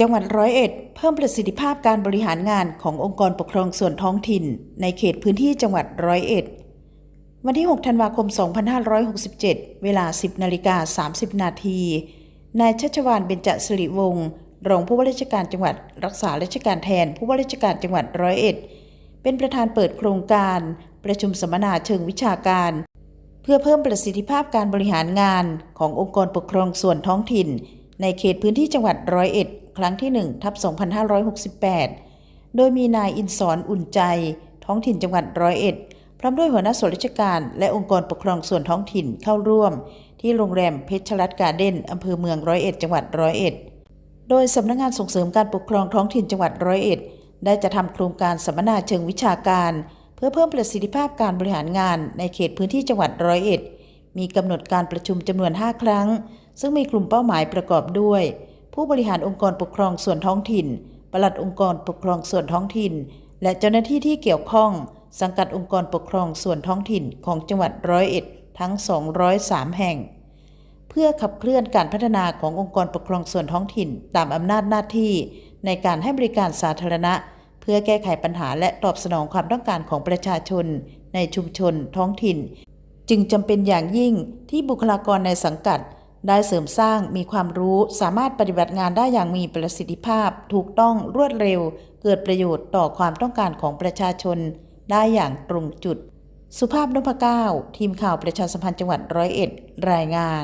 จังหวัดร้อยเอ็ดเพิ่มประสิทธิภาพการบริหารงานขององค์กรปกครองส่วนท้องถิ่น ในเขตพื้นที่จังหวัดร้อยเอ็ด วันที่ 6 ธันวาคม 2567 เวลา 10นาฬิกา30 นาทีนายชัชวานเบญจสิริวงศ์รองผู้ว่าราชการจังหวัด รักษาราชการแทนผู้ว่าราชการจังหวัดร้อยเอ็ด เป็นประธานเปิดโครงการ ประชุมสัมมนาเชิงวิชาการ เพื่อเพิ่มประสิทธิภาพการบริหารงานขององค์กรปกครองส่วนท้องถิ่น ในเขตพื้นที่จังหวัดร้อยเอ็ด ครั้งที่ 1 ทับ 2568 โดยมีนายอินสอนอุ่นใจ ท้องถิ่นจังหวัดร้อยเอ็ด พร้อมด้วยหัวหน้าส่วนราชการ และองค์กรปกครองส่วนท้องถิ่นเข้าร่วม ที่โรงแรมเพชรรัตน์การ์เด้นอำเภอเมืองร้อยเอ็ดจังหวัดร้อยเอ็ด โดยสำนักงงานส่งเสริมการปกครองท้องถิ่นจังหวัดร้อยเอ็ด ได้จะทำโครงการสัมมนาเชิงวิชาการ เพื่อเพิ่มประสิทธิภาพการบริหารงานในเขตพื้นที่จังหวัดร้อยเอ็ดมีกำหนดการประชุมจำนวน 5 ครั้ง ซึ่งมีกลุ่มเป้าหมายประกอบด้วย ผู้บริหารองค์กรปกครองส่วนท้องถิ่น ปลัดองค์กรปกครองส่วนท้องถิ่น และเจ้าหน้าที่ที่เกี่ยวข้อง สังกัดองค์กรปกครองส่วนท้องถิ่นของจังหวัดร้อยเอ็ดทั้ง 203 แห่ง เพื่อขับเคลื่อนการพัฒนาขององค์กรปกครองส่วนท้องถิ่น ตามอำนาจหน้าที่ ในการให้บริการสาธารณะ เพื่อแก้ไขปัญหาและตอบสนองความต้องการของประชาชน ในชุมชนท้องถิ่น จึงจำเป็นอย่างยิ่งที่บุคลากรในสังกัด ได้เสริมสร้างมีความรู้สามารถปฏิบัติงานได้อย่างมีประสิทธิภาพ ถูกต้องรวดเร็ว เกิดประโยชน์ต่อความต้องการของประชาชน ได้อย่างตรงจุด สุภาพนพเก้า ทีมข่าวประชาสัมพันธ์จังหวัดร้อยเอ็ด รายงาน